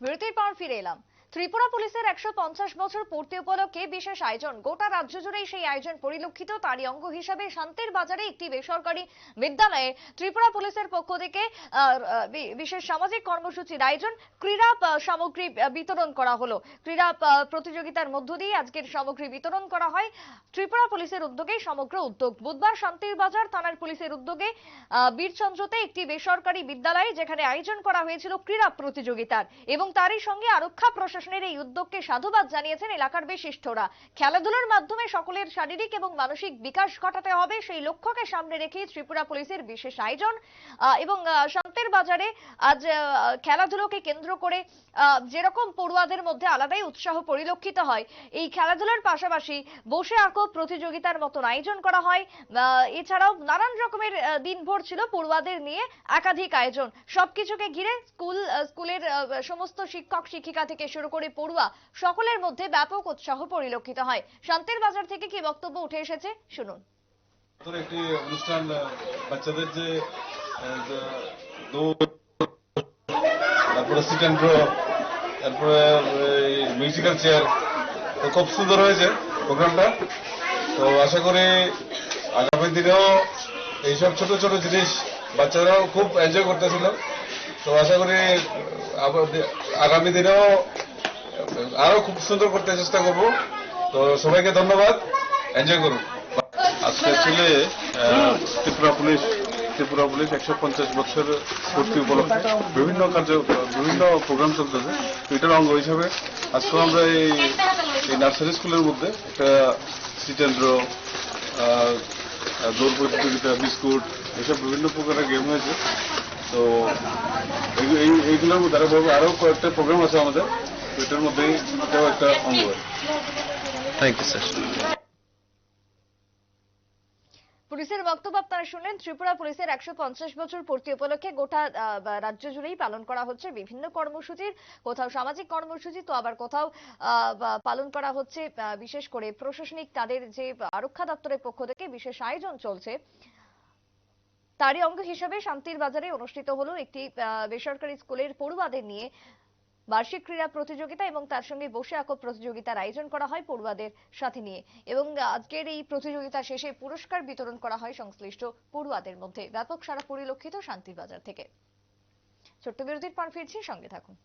বিরতির পর ফিরে এলাম। ত্রিপুরা পুলিশের একশো পঞ্চাশ বছর পূর্তি উপলক্ষে বিশেষ আয়োজন। গোটা রাজ্য জুড়েই সেই আয়োজন পরিলক্ষিত। তারই অঙ্গ হিসাবে শান্তির বাজারে একটি বেসরকারি বিদ্যালয়ে ত্রিপুরা পুলিশের পক্ষ থেকে বিশেষ সামাজিক কর্মসূচির আয়োজন, ক্রীড়া সামগ্রী বিতরণ করা হলো। ক্রীড়া প্রতিযোগিতার মধ্য দিয়ে আজকের সামগ্রী বিতরণ করা হয়। ত্রিপুরা পুলিশের উদ্যোগে সমগ্র উদ্যোগ। বুধবার শান্তির বাজার থানার পুলিশের উদ্যোগে বীরচন্দ্রতে একটি বেসরকারি বিদ্যালয়ে যেখানে আয়োজন করা হয়েছিল ক্রীড়া প্রতিযোগিতার এবং তারই সঙ্গে আরক্ষা প্রশাসনের এই উদ্যোগকে সাধুবাদ জানিয়েছেন এলাকার বিশিষ্টরা। খেলাধুলার মাধ্যমে সকলের শারীরিক এবং মানসিক বিকাশ ঘটাতে হবে, সেই লক্ষ্যকে সামনে রেখে ত্রিপুরা পুলিশের বিশেষ আয়োজন। এবং শান্তির বাজারে আজ খেলাধুলোকে কেন্দ্র করে যেরকম পড়ুয়াদের মধ্যে আলাদাই উৎসাহ পরিলক্ষিত হয়, এই খেলাধুলার পাশাপাশি বসে আঁকো প্রতিযোগিতার মতন আয়োজন করা হয়। এছাড়াও নানান রকমের দিনভর ছিল পড়ুয়াদের নিয়ে একাধিক আয়োজন। সবকিছুকে ঘিরে স্কুল স্কুলের সমস্ত শিক্ষক শিক্ষিকা থেকে শুরু করে পড়ুয়া সকলের মধ্যে ব্যাপক উৎসাহ পরিলক্ষিত হয়। শান্তির বাজার থেকে কি বক্তব্য উঠে এসেছে? শুনুন। একটি অনুষ্ঠান বাচ্চাদের যে মিউজিক্যাল চেয়ার খুব সুন্দর হয়েছে প্রোগ্রামটা। তো আশা করি আগামী দিনেও এইসব ছোট ছোট জিনিস বাচ্চারাও খুব এনজয় করতেছিল। তো আশা করি আগামী দিনেও আরও খুব সুন্দর করতে চেষ্টা করব। তো সবাইকে ধন্যবাদ। এনজয় করুন। আজকে actually Tripura police Tripura police একশো পঞ্চাশ বছর পূর্তি উপলক্ষে বিভিন্ন কার্য, বিভিন্ন প্রোগ্রাম চলতেছে। এটার অঙ্গ হিসাবে আজকে আমরা এই এই নার্সারি স্কুলের মধ্যে একটা সিটেন্দ্র দৌড় প্রতিযোগিতা, বিস্কুট, এসব বিভিন্ন প্রকারের গেম হয়েছে। তো এই- এই- এইগুলোর মধ্যে আরও কয়েকটা প্রোগ্রাম আছে আমাদের। তো এটার মধ্যেই এটাও একটা অঙ্গ থ্যাংক ইউ স্যার পুলিশের বক্তব্য আপনারা শুনলেন। ত্রিপুরা পুলিশের একশো পঞ্চাশ বছর পূর্তি উপলক্ষে গোটা রাজ্য জুড়েই পালন করা হচ্ছে বিভিন্ন কর্মসূচির। কোথাও সামাজিক কর্মসূচি তো আবার কোথাও আহ, পালন করা হচ্ছে আহ, বিশেষ করে প্রশাসনিক তাদের যে আরক্ষা দপ্তরের পক্ষ থেকে বিশেষ আয়োজন চলছে তারই অঙ্গ হিসেবে শান্তির বাজারে অনুষ্ঠিত হলো একটি আহ, বেসরকারি স্কুলের পড়ুয়াদের নিয়ে বার্ষিক ক্রীড়া প্রতিযোগিতা এবং তার সঙ্গে বসে আঁকো প্রতিযোগিতার আয়োজন করা হয় পড়ুয়াদের সাথে নিয়ে। এবং আজকের এই প্রতিযোগিতা শেষে পুরস্কার বিতরণ করা হয় সংশ্লিষ্ট পড়ুয়াদের মধ্যে। ব্যাপক সারা পরিলক্ষিত শান্তির বাজার থেকে। ছোট্ট বিরতির পর ফিরছি, সঙ্গে থাকুন।